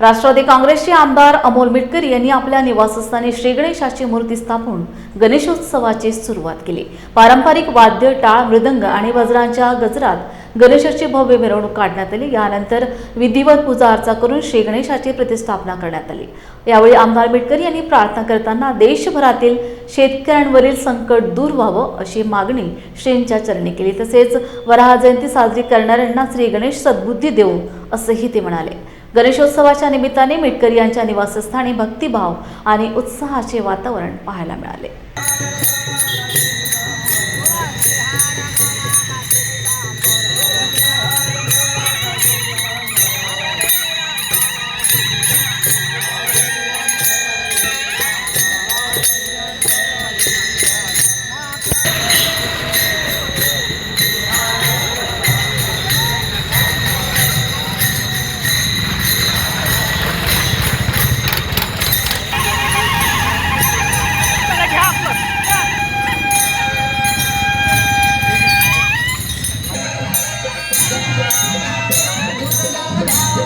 राष्ट्रवादी काँग्रेसचे आमदार अमोल मिटकर यांनी आपल्या निवासस्थानी श्री गणेशाची मूर्ती स्थापून गणेशोत्सवाची सुरुवात केली. पारंपरिक वाद्य टाळ मृदंग आणि वज्रांच्या गजरात गणेशाची भव्य मिरवणूक काढण्यात आली. यानंतर विधिवत पूजा अर्चा करून श्री गणेशाची प्रतिष्ठापना करण्यात आली. यावेळी आमदार मिटकर यांनी प्रार्थना करताना देशभरातील शेतकऱ्यांवरील संकट दूर व्हावं अशी मागणी श्रींच्या चरणी केली. तसेच वराह जयंती साजरी करणाऱ्यांना श्री गणेश सद्बुद्धी देऊ असंही ते म्हणाले. गणेशोत्सवाच्या निमित्ताने मिटकरी यांच्या निवासस्थानी भक्तिभाव आणि उत्साहाचे वातावरण पाहायला मिळाले. Hallelujah.